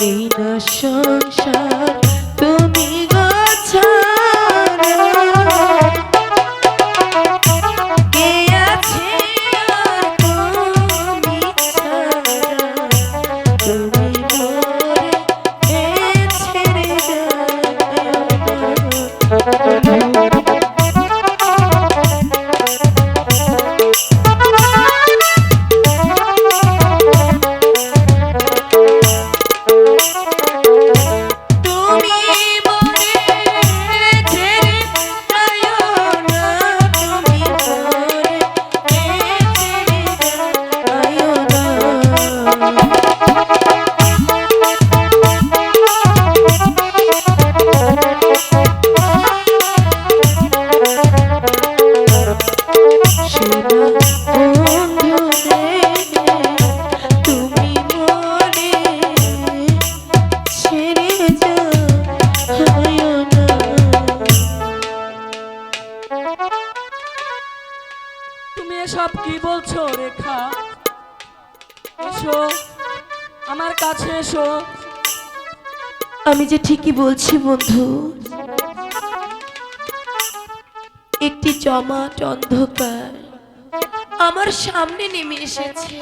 এই না সংসার তুমি এসব কি বলছো রেখা? এসো, আমার কাছে এসো। আমি যে ঠিকই বলছি, বন্ধু, একটি জমাট অন্ধকার আমার সামনে নেমে এসেছে।